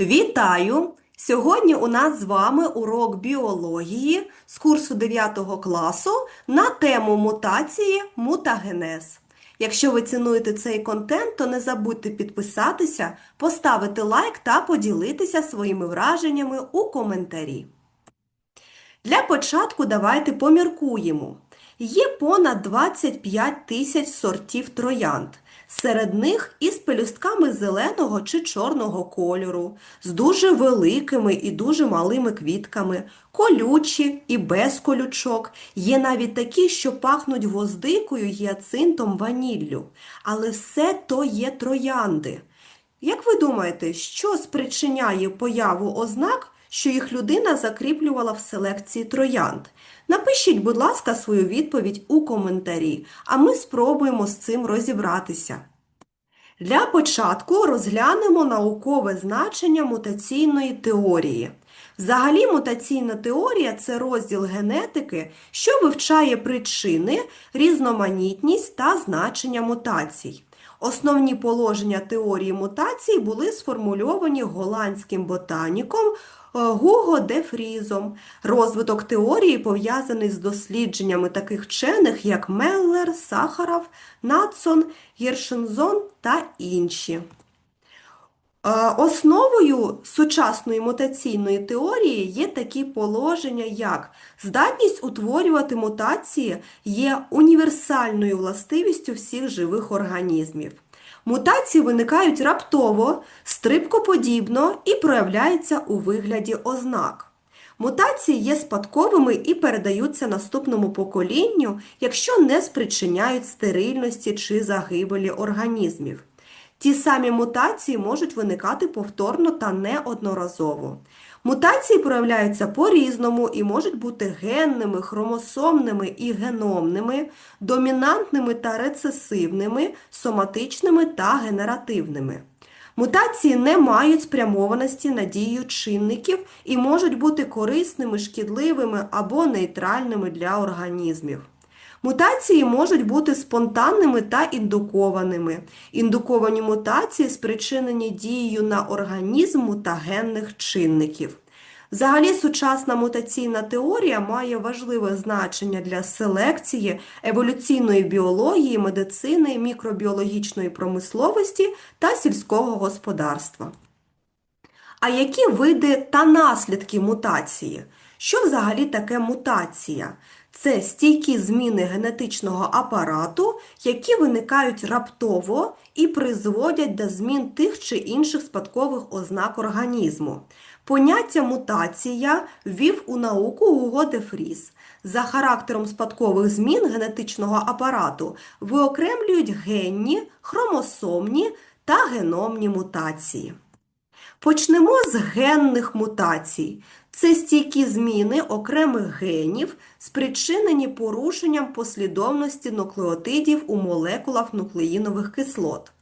Вітаю! Сьогодні у нас з вами урок біології з курсу 9 класу на тему мутації мутагенез. Якщо ви цінуєте цей контент, то не забудьте підписатися, поставити лайк та поділитися своїми враженнями у коментарі. Для початку давайте поміркуємо. Є понад 25 тисяч сортів троянд. Серед них із пелюстками зеленого чи чорного кольору, з дуже великими і дуже малими квітками, колючі і без колючок. Є навіть такі, що пахнуть гвоздикою, гіацинтом, ваніллю. Але все то є троянди. Як ви думаєте, що спричиняє появу ознак, що їх людина закріплювала в селекції троянд? Напишіть, будь ласка, свою відповідь у коментарі, а ми спробуємо з цим розібратися. Для початку розглянемо наукове значення мутаційної теорії. Взагалі, мутаційна теорія це розділ генетики, що вивчає причини, різноманітність та значення мутацій. Основні положення теорії мутацій були сформульовані голландським ботаніком Гуго де Фрізом. Розвиток теорії пов'язаний з дослідженнями таких вчених, як Меллер, Сахаров, Нацон, Гершензон та інші. Е, Основою сучасної мутаційної теорії є такі положення, як здатність утворювати мутації є універсальною властивістю всіх живих організмів. Мутації виникають раптово, стрибкоподібно і проявляються у вигляді ознак. Мутації є спадковими і передаються наступному поколінню, якщо не спричиняють стерильності чи загибелі організмів. Ті самі мутації можуть виникати повторно та неодноразово. Мутації проявляються по-різному і можуть бути генними, хромосомними і геномними, домінантними та рецесивними, соматичними та генеративними. Мутації не мають спрямованості на дію чинників і можуть бути корисними, шкідливими або нейтральними для організмів. Мутації можуть бути спонтанними та індукованими. Індуковані мутації спричинені дією на організм мутагенних чинників. Взагалі, сучасна мутаційна теорія має важливе значення для селекції, еволюційної біології, медицини, мікробіологічної промисловості та сільського господарства. А які види та наслідки мутації? Що взагалі таке мутація? Це стійкі зміни генетичного апарату, які виникають раптово і призводять до змін тих чи інших спадкових ознак організму. Поняття мутація ввів у науку Гуго де Фріс. За характером спадкових змін генетичного апарату виокремлюють генні, хромосомні та геномні мутації. Почнемо з генних мутацій. Це стійкі зміни окремих генів, спричинені порушенням послідовності нуклеотидів у молекулах нуклеїнових кислот.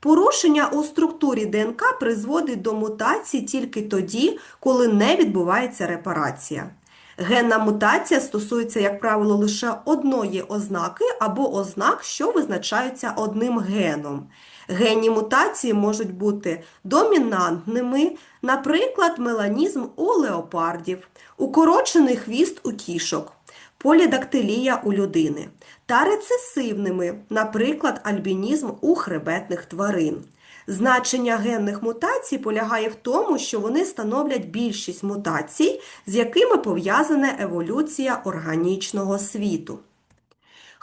Порушення у структурі ДНК призводить до мутацій тільки тоді, коли не відбувається репарація. Генна мутація стосується, як правило, лише одної ознаки або ознак, що визначаються одним геном. Генні мутації можуть бути домінантними, наприклад, меланізм у леопардів, укорочений хвіст у кішок, полідактилія у людини, та рецесивними, наприклад, альбінізм у хребетних тварин. Значення генних мутацій полягає в тому, що вони становлять більшість мутацій, з якими пов'язана еволюція органічного світу.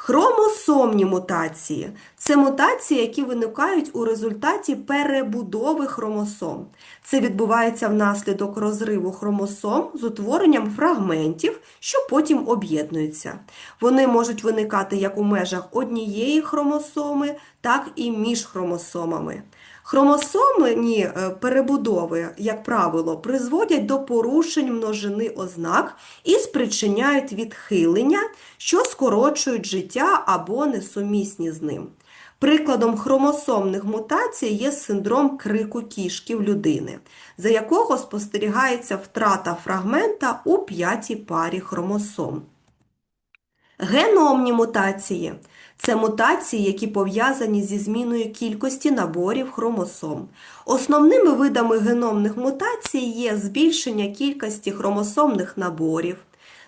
Хромосомні мутації це мутації, які виникають у результаті перебудови хромосом. Це відбувається внаслідок розриву хромосом з утворенням фрагментів, що потім об'єднуються. Вони можуть виникати як у межах однієї хромосоми, так і між хромосомами. Хромосомні е, перебудови, як правило, призводять до порушень множини ознак і спричиняють відхилення, що скорочують життя або несумісні з ним. Прикладом хромосомних мутацій є синдром крику кішки в людини, за якого спостерігається втрата фрагмента у п'ятій парі хромосом. Геномні мутації це мутації, які пов'язані зі зміною кількості наборів хромосом. Основними видами геномних мутацій є збільшення кількості хромосомних наборів,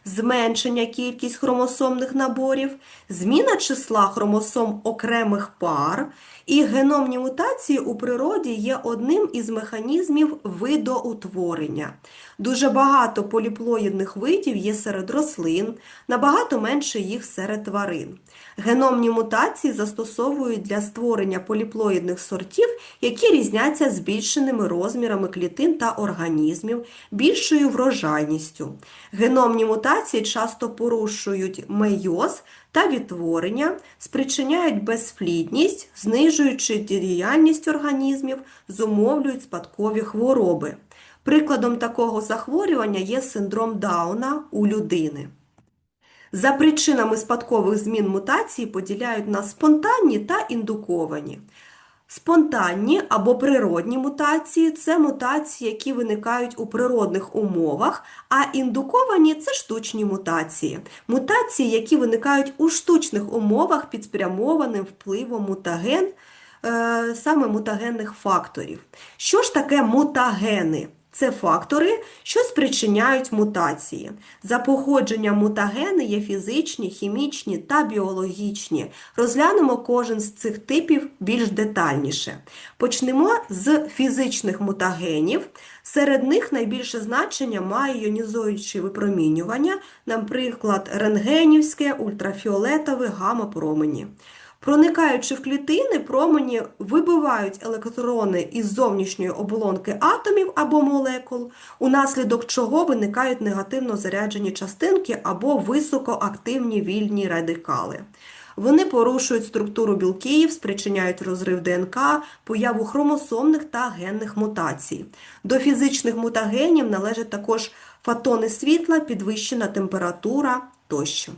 зменшення кількість хромосомних наборів, зміна числа хромосом окремих пар, і геномні мутації у природі є одним із механізмів видоутворення. Дуже багато поліплоїдних видів є серед рослин, набагато менше їх серед тварин. Геномні мутації застосовують для створення поліплоїдних сортів, які різняться збільшеними розмірами клітин та організмів, більшою врожайністю. Геномні мутації часто порушують мейоз та відтворення, спричиняють безплідність, знижуючи діяльність організмів, зумовлюють спадкові хвороби. Прикладом такого захворювання є синдром Дауна у людини. За причинами спадкових змін мутації поділяють на спонтанні та індуковані. Спонтанні або природні мутації це мутації, які виникають у природних умовах, а індуковані це штучні мутації. Мутації, які виникають у штучних умовах під спрямованим впливом мутаген, е, саме мутагенних факторів. Що ж таке мутагени? Це фактори, що спричиняють мутації. За походженням мутагени є фізичні, хімічні та біологічні. Розглянемо кожен з цих типів більш детальніше. Почнемо з фізичних мутагенів. Серед них найбільше значення має іонізуюче випромінювання, наприклад, рентгенівське, ультрафіолетове, гамма-промені. Проникаючи в клітини, промені вибивають електрони із зовнішньої оболонки атомів або молекул, унаслідок чого виникають негативно заряджені частинки або високоактивні вільні радикали. Вони порушують структуру білків, спричиняють розрив ДНК, появу хромосомних та генних мутацій. До фізичних мутагенів належать також фотони світла, підвищена температура тощо.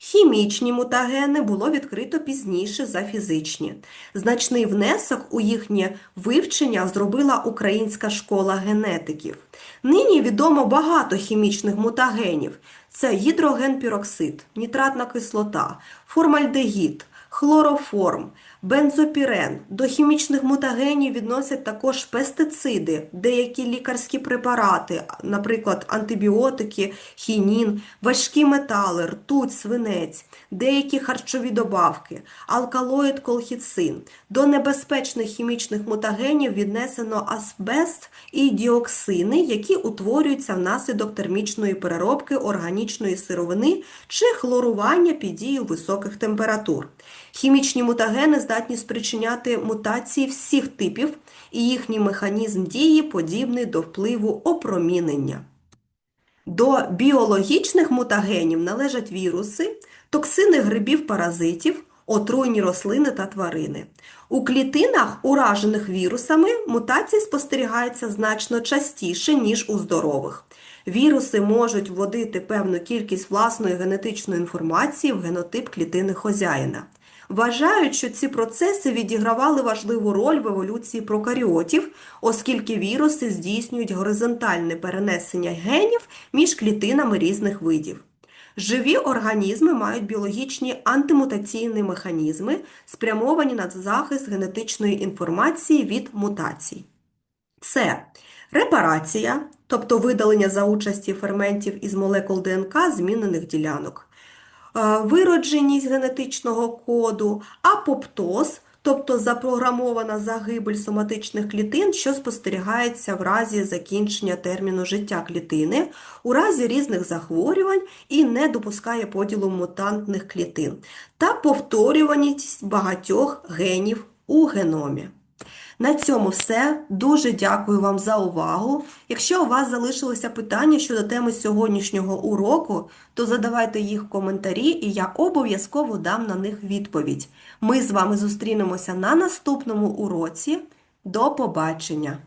Хімічні мутагени було відкрито пізніше за фізичні. Значний внесок у їхнє вивчення зробила Українська школа генетиків. Нині відомо багато хімічних мутагенів. Це гідрогенпіроксид, нітратна кислота, формальдегід, хлороформ, бензопірен. До хімічних мутагенів відносять також пестициди, деякі лікарські препарати, наприклад, антибіотики, хінін, важкі метали, ртуть, свинець, деякі харчові добавки, алкалоїд, колхіцин. До небезпечних хімічних мутагенів віднесено асбест і діоксини, які утворюються внаслідок термічної переробки органічної сировини чи хлорування під дією високих температур. Хімічні мутагени здатні спричиняти мутації всіх типів, і їхній механізм дії подібний до впливу опромінення. До біологічних мутагенів належать віруси, токсини грибів-паразитів, отруйні рослини та тварини. У клітинах, уражених вірусами, мутації спостерігаються значно частіше, ніж у здорових. Віруси можуть вводити певну кількість власної генетичної інформації в генотип клітини хозяїна. Вважають, що ці процеси відігравали важливу роль в еволюції прокаріотів, оскільки віруси здійснюють горизонтальне перенесення генів між клітинами різних видів. Живі організми мають біологічні антимутаційні механізми, спрямовані на захист генетичної інформації від мутацій. Це репарація, тобто видалення за участі ферментів із молекул ДНК змінених ділянок виродженість генетичного коду, апоптоз, тобто запрограмована загибель соматичних клітин, що спостерігається в разі закінчення терміну життя клітини, у разі різних захворювань і не допускає поділу мутантних клітин, та повторюваність багатьох генів у геномі. На цьому все. Дуже дякую вам за увагу. Якщо у вас залишилися питання щодо теми сьогоднішнього уроку, то задавайте їх в коментарі, і я обов'язково дам на них відповідь. Ми з вами зустрінемося на наступному уроці. До побачення!